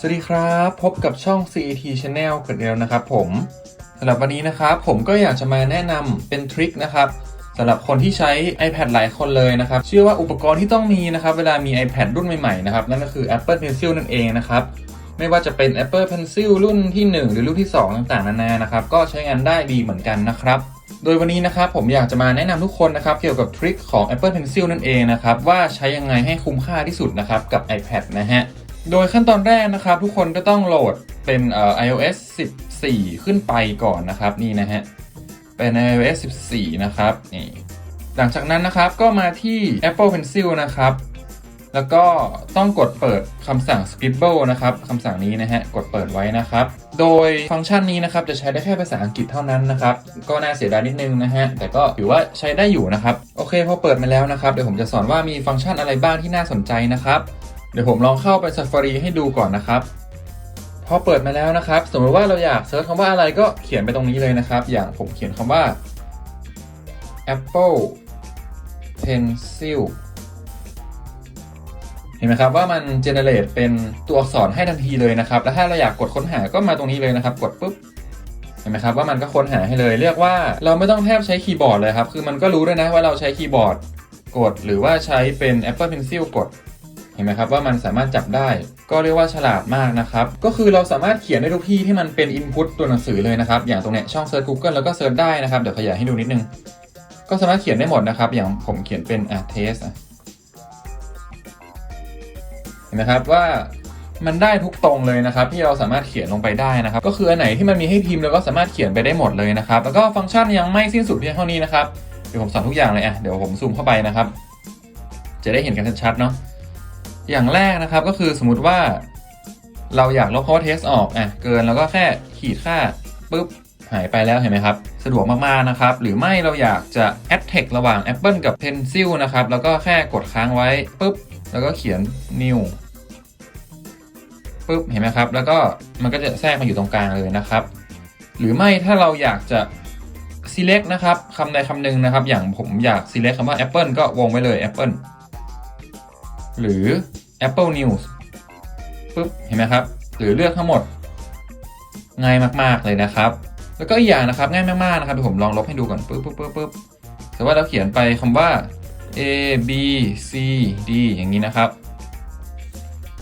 สวัสดีครับ พบกับช่อง CET Channel กันแล้วนะครับผมสำหรับวันนี้นะครับผมก็อยากจะมาแนะนำเป็นทริคนะครับสำหรับคนที่ใช้ iPad หลายคนเลยนะครับเชื่อว่าอุปกรณ์ที่ต้องมีนะครับ เวลามี iPad รุ่นใหม่ๆนะครับนั่นก็คือ Apple Pencil นั่นเองนะครับไม่ว่าจะเป็น Apple Pencil รุ่นที่ 1 หรือรุ่นที่ 2 ต่างๆนานานะครับก็ใช้งานได้ดีเหมือนกันนะครับโดยวันนี้นะครับผมอยากจะมาแนะนำทุกคนนะครับเกี่ยวกับทริคของ Apple Pencil นั่นเองนะครับว่าใช้ยังไงให้คุ้มค่าที่สุดนะครับกับ iPad นะฮะ โดยขั้นตอนแรกนะครับ ทุกคนก็ต้องโหลดเป็นเอ่อ iOS 14 ขึ้นไปก่อนนะครับนี่นะฮะเป็น iOS 14 นะครับนี่หลังจากนั้นนะครับก็มาที่ Apple Pencil นะครับ แล้วก็ต้องกดเปิดคำสั่ง Scribble นะครับคำสั่งนี้นะฮะกดเปิดไว้นะครับ โดยฟังก์ชันนี้นะครับจะใช้ได้แค่ภาษาอังกฤษเท่านั้นนะครับ ก็น่าเสียดายนิดนึงนะฮะแต่ก็ถือว่าใช้ได้อยู่นะครับ โอเคพอเปิดมาแล้วนะครับเดี๋ยวผมจะสอนว่ามีฟังก์ชันอะไรบ้างที่น่าสนใจนะครับ เดี๋ยวผมลองเข้าไป Safari ให้ดูก่อนนะครับ พอเปิดมาแล้วนะครับ สมมติว่าเราอยากเซิร์ชคำว่าอะไรก็เขียนไปตรงนี้เลยนะครับ อย่างผมเขียนคำว่า Apple Pencil เห็นไหมครับว่ามัน generate เป็นตัวอักษรให้ทันทีเลยนะครับ แล้วถ้าเราอยากกดค้นหาก็มาตรงนี้เลยนะครับ กดปุ๊บ เห็นไหมครับว่ามันก็ค้นหาให้เลย เรียกว่าเราไม่ต้องแทบใช้คีย์บอร์ดเลยครับ คือมันก็รู้ด้วยนะว่าเราใช้คีย์บอร์ดกด หรือว่าใช้เป็น Apple Pencil กด ห็นไหมครับว่ามันสามารถจับได้ ก็เรียกว่าฉลาดมากนะครับ ก็คือเราสามารถเขียนได้ทุกที่ที่มันเป็น Input ตัวหนังสือเลยนะครับ อย่างตรงเนี้ยช่อง Search Google แล้วก็เซิร์ชได้นะครับ เดี๋ยวขยายให้ดูนิดนึง ก็สามารถเขียนได้หมดนะครับ อย่างผมเขียนเป็นอะ test อะเห็นไหมครับว่ามันได้ทุกตรงเลยนะครับ ที่เราสามารถเขียนลงไปได้นะครับ ก็คืออันไหนที่มันมีให้พิมพ์เราก็สามารถเขียนไปได้หมดเลยนะครับ แล้วก็ฟังก์ชันยังไม่สิ้นสุดเพียงเท่านี้นะครับเดี๋ยวผมสอนทุกอย่างเลยอะเดี๋ยวผมซูมเข้าไปนะครับ จะได้เห็นกันชัดๆเนาะ อย่างแรกนะครับก็คือสมมติว่า เราอยากลบคำว่า test ออกอะเกินแล้วก็แค่ขีดค่าปุ๊บหายไปแล้วเห็นไหมครับ สะดวกมากๆนะครับ หรือไม่เราอยากจะ add text ระหว่าง Apple กับ Pencil นะครับ แล้วก็แค่กดค้างไว้ปุ๊บ แล้วก็เขียน new ปุ๊บเห็นไหมครับ แล้วก็มันก็จะแทรกมาอยู่ตรงกลางเลยนะครับ หรือไม่ถ้าเราอยากจะ select นะครับคำใดคำหนึ่งนะครับ อย่างผมอยาก select คำว่า Apple ก็วงไว้เลย Apple หรือ Apple News ปุ๊บเห็นไหมครับ หรือเลือกทั้งหมด ง่ายมากๆเลยนะครับ แล้วก็อีกอย่างนะครับง่ายมากๆนะครับเดี๋ยวผมลองลบให้ดูก่อนปุ๊บปุ๊บปุ๊บปุ๊บแต่ว่าเราเขียนไปคำว่า A B C D อย่างนี้นะครับ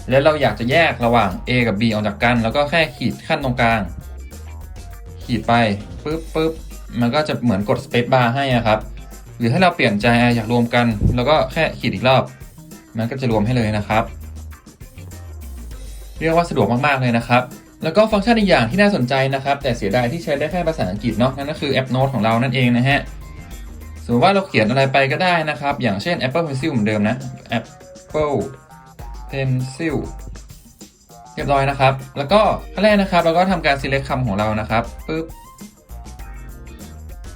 แล้วเราอยากจะแยกระหว่าง A กับ B ออกจากกัน แล้วก็แค่ขีดขั้นตรงกลาง ขีดไปปุ๊บปุ๊บมันก็จะเหมือนกด space bar ให้อะครับ หรือถ้าเราเปลี่ยนใจอยากรวมกัน แล้วก็แค่ขีดอีกรอบ มันก็จะรวมให้เลยนะครับ เรียกว่าสะดวกมากๆเลยนะครับ แล้วก็ฟังก์ชันอีกอย่างที่น่าสนใจนะครับ แต่เสียดายที่ใช้ได้แค่ภาษาอังกฤษเนาะนั่นก็คือแอปโน้ตของเรานั่นเองนะฮะสมมติว่าเราเขียนอะไรไปก็ได้นะครับ อย่างเช่น Apple Pencil เหมือนเดิมนะ Apple Pencil เรียบร้อยนะครับ แล้วก็ขั้นแรกนะครับ เราก็ทำการ select คำของเรานะครับปึ๊บ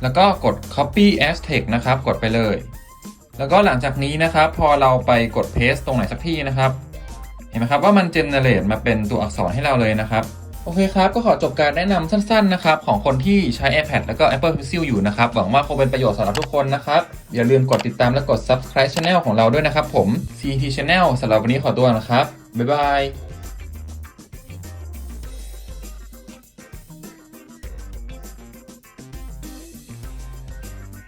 แล้วก็กด copy as text นะครับ กดไปเลย แล้วก็หลังจากนี้นะครับ พอเราไปกดเพสตตรงไหนสักที่นะครับ เห็นไหมครับว่ามันเจนเนเรตมาเป็นตัวอักษรให้เราเลยนะครับ โอเคครับ ก็ขอจบการแนะนำสั้นๆนะครับ ของคนที่ใช้ iPad แล้วก็ Apple Pencil อยู่นะครับ หวังว่าคงเป็นประโยชน์สำหรับทุกคนนะครับ อย่าลืมกดติดตามและกด subscribe channel ของเราด้วยนะครับผม CT Channel สำหรับวันนี้ขอตัวนะครับบ๊ายบาย